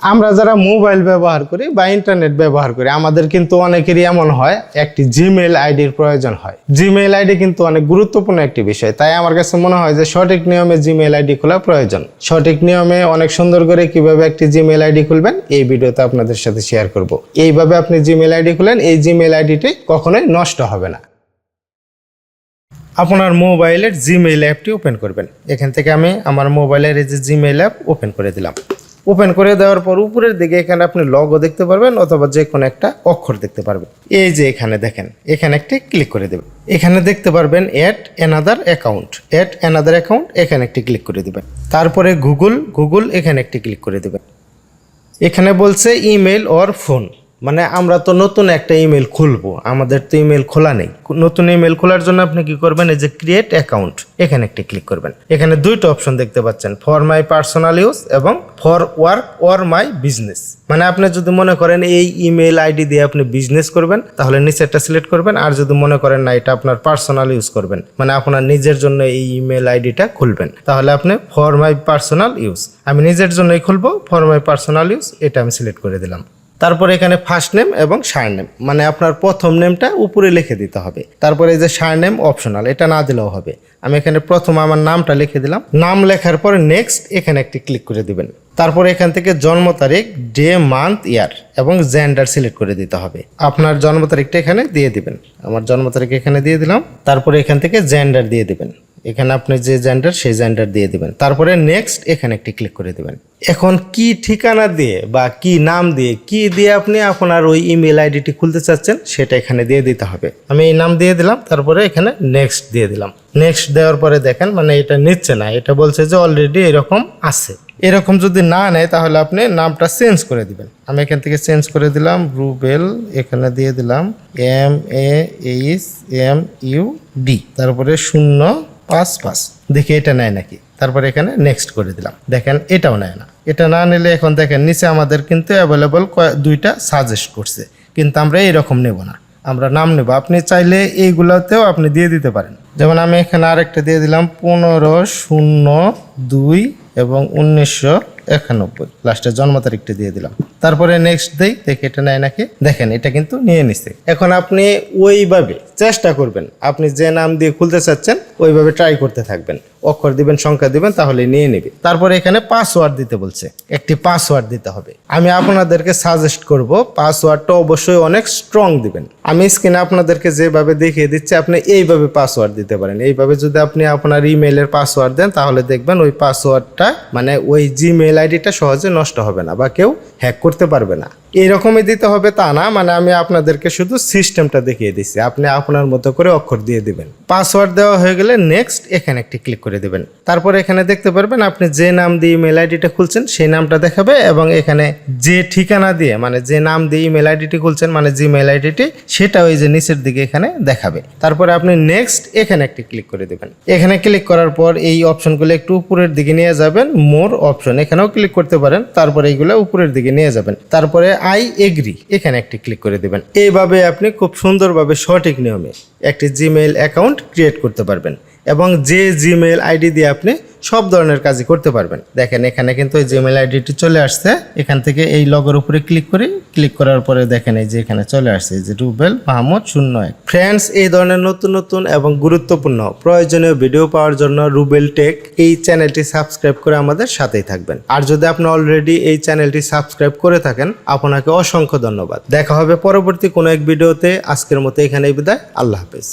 আমরা যারা মোবাইল ব্যবহার করি বা ইন্টারনেট ব্যবহার করি, আমাদের কিন্তু অনেকেরই এমন হয়, একটি জিমেল আইডির প্রয়োজন হয়। জিমেল আইডি কিন্তু অনেক গুরুত্বপূর্ণ একটি বিষয়। তাই আমার কাছে মনে হয় যে সঠিক নিয়মে জিমেল আইডি খোলা প্রয়োজন। সঠিক নিয়মে অনেক সুন্দর করে কীভাবে একটি জিমেল আইডি খুলবেন, এই ভিডিওতে আপনাদের সাথে শেয়ার করব। এইভাবে আপনি জিমেল আইডি খুলেন, এই জিমেল আইডিটি কখনোই নষ্ট হবে না। আপনার মোবাইলের জিমেইল অ্যাপটি ওপেন করবেন। এখান থেকে আমি আমার মোবাইলের এই যে জিমেইল অ্যাপ ওপেন করে দিলাম। ওপেন করে দেওয়ার পর উপরের দিকে এখানে আপনি লগও দেখতে পারবেন অথবা যে কোনো একটা অক্ষর দেখতে পারবেন। এই যে এখানে দেখেন, এখানে একটি ক্লিক করে দেবেন। এখানে দেখতে পারবেন at another account at another account এখানে একটি ক্লিক করে দেবেন। তারপরে গুগল গুগল এখানে একটি ক্লিক করে দেবেন। এখানে বলছে ইমেল অর ফোন মানে আমরা তো নতুন একটা ইমেল খুলবো, আমাদের তো ইমেল খোলা নেই। নতুন ইমেল খোলার জন্য আপনি কি করবেন, এই যে ক্রিয়েট অ্যাকাউন্ট এখানে একটি ক্লিক করবেন। এখানে দুইটা অপশন দেখতে পাচ্ছেন ফর মাই পার্সোনাল ইউজ এবং for work or my business মানে আপনি যদি মনে করেন এই ইমেল আইডি দিয়ে আপনি বিজনেস করবেন, তাহলে নিচেরটা সিলেক্ট করবেন, আর যদি মনে করেন না, এটা আপনার পার্সোনাল ইউজ করবেন মানে আপনার নিজের জন্য এই ইমেল আইডিটা খুলবেন। তাহলে আপনি ফর মাই পার্সোনাল ইউজ আমি নিজের জন্যই খুলবো ফর মাই পার্সোনাল ইউজ এটা আমি সিলেক্ট করে দিলাম। তারপরে এখানে ফার্স্ট নেম এবং সার নেম মানে আপনার প্রথম নেমটা উপরে লিখে দিতে হবে। তারপরে এই যে সার নেম অপশনাল এটা না দিলেও হবে। আমি এখানে প্রথম আমার নামটা লিখে দিলাম। নাম লেখার পরে নেক্সট এখানে একটি ক্লিক করে দিবেন। তারপরে এখান থেকে জন্ম তারিখ ডে মান্থ ইয়ার এবং জেন্ডার সিলেক্ট করে দিতে হবে। আপনার জন্ম তারিখটা এখানে দিয়ে দিবেন। আমার জন্ম তারিখ এখানে দিয়ে দিলাম। তারপরে এখান থেকে জেন্ডার দিয়ে দিবেন। এখানে আপনি যে জেন্ডার সেই জেন্ডার দিয়ে দিবেন। তারপরে নেক্সট এখানে একটি ক্লিক করে দিবেন। এখন কি ঠিকানা দিয়ে বা কি নাম দিয়ে, কি দিয়ে আপনি আপনার ওই ইমেল আইডিটি খুলতে চাচ্ছেন, সেটা এখানে দিয়ে দিতে হবে। আমি এই নাম দিয়ে দিলাম, তারপরে এখানে নেক্সট দিয়ে দিলাম। নেক্সট দেওয়ার পরে দেখেন মানে এটা নিচ্ছে না, এটা বলছে যে অলরেডি এরকম আছে। এরকম যদি না নেয়, তাহলে আপনি নামটা চেঞ্জ করে দিবেন। আমি এখান থেকে চেঞ্জ করে দিলাম, রুবেল, এখানে দিয়ে দিলাম M A H M U D তারপরে শূন্য পাঁচ পাঁচ দেখি এটা নেয় নাকি। তারপরে এখানে নেক্সট করে দিলাম। দেখেন, এটাও নেয় না। এটা না নিলে এখন দেখেন, নিচে আমাদের কিন্তু অ্যাভেলেবল দুইটা সাজেস্ট করছে। কিন্তু আমরা এইরকম নেব না। আমরা নাম নেব। আপনি চাইলে এইগুলোতেও আপনি দিয়ে দিতে পারেন। যেমন আমি এখানে আরেকটা দিয়ে দিলাম, পনেরো শূন্য দুই এবং উনিশশো একানব্বই। লাস্টে জন্ম তারিখটা দিয়ে দিলাম। তারপরে নেক্সট দেই, দেখে এটা নেয় নাকি? দেখেন, এটা কিন্তু নিয়ে নিছে। এখন আপনি ওইভাবে চেষ্টা করবেন, আপনি যে নাম দিয়ে খুলতে চাচ্ছেন, ওইভাবে ট্রাই করতে থাকবেন। অক্ষর দিবেন, সংখ্যা দিবেন, তাহলে নিয়ে নেবে। তারপরে এখানে পাসওয়ার্ড দিতে বলছে। একটি পাসওয়ার্ড দিতে হবে। আমি আপনাদেরকে সাজেস্ট করব পাসওয়ার্ডটা অবশ্যই অনেক স্ট্রং দিবেন। আমি স্ক্রিনে আপনাদেরকে যেভাবে দেখিয়ে দিচ্ছি, আপনি এইভাবে পাসওয়ার্ড দিতে পারেন। এইভাবে যদি আপনি আপনার ইমেলের পাসওয়ার্ড দেন, তাহলে দেখবেন ওই পাসওয়ার্ডটা মানে ওই জিমেল আইডিটা সহজে নষ্ট হবে না বা কেউ হ্যাক করতে পারবে না। এরকমই দিতে হবে তা না মানে আমি আপনাদেরকে শুধু সিস্টেমটা দেখিয়ে দিচ্ছি। আপনি আপনার মতো করে অক্ষর দিয়ে দিবেন। পাসওয়ার্ড দেওয়া হয়ে গেলে নেক্সট এখানে একটি ক্লিক করে দিবেন। তারপর এখানে দেখতে পারবেন আপনি যে নাম দিয়ে ইমেল আইডিটা খুলছেন, সেই নামটা দেখাবে এবং এখানে যে ঠিকানা দিয়ে মানে যে নাম দিয়ে ইমেল আইডিটি খুলছেন মানে জিমেল আইডিটি, সেটা ওই যে নিচের দিকে এখানে দেখাবে। তারপরে আপনি নেক্সট এখানে একটি ক্লিক করে দেবেন। এখানে ক্লিক করার পর এই অপশনগুলো একটু উপরের দিকে নিয়ে যাবেন মোর অপশন। এখানেও ক্লিক করতে পারেন, তারপরে এইগুলো উপরের দিকে নিয়ে যাবেন। তারপরে আই এগ্রি এখানে একটি ক্লিক করে দেবেন। এইভাবে আপনি খুব সুন্দরভাবে সঠিক নিয়মে একটি জিমেইল অ্যাকাউন্ট ক্রিয়েট করতে পারবেন। এবং যে জিমেল আইডি দিয়ে আপনি সব ধরনের কাজই করতে পারবেন। দেখেন, এখানে কিন্তু ওই জিমেল আইডিটি চলে আসছে। এখান থেকে এই লগের উপরে ক্লিক করে ক্লিক করার পরে দেখেন এই যে এখানে চলে আসছে যে রুবেল মাহমুদ শূন্য এক। ফ্রেন্ডস এই ধরনের নতুন নতুন এবং গুরুত্বপূর্ণ প্রয়োজনীয় ভিডিও পাওয়ার জন্য রুবেল টেক এই চ্যানেলটি সাবস্ক্রাইব করে আমাদের সাথেই থাকবেন। আর যদি আপনি অলরেডি এই চ্যানেলটি সাবস্ক্রাইব করে থাকেন, আপনাকে অসংখ্য ধন্যবাদ। দেখা হবে পরবর্তী কোনো এক ভিডিওতে আজকের মতো এখানেই বিদায়। আল্লাহ হাফেজ।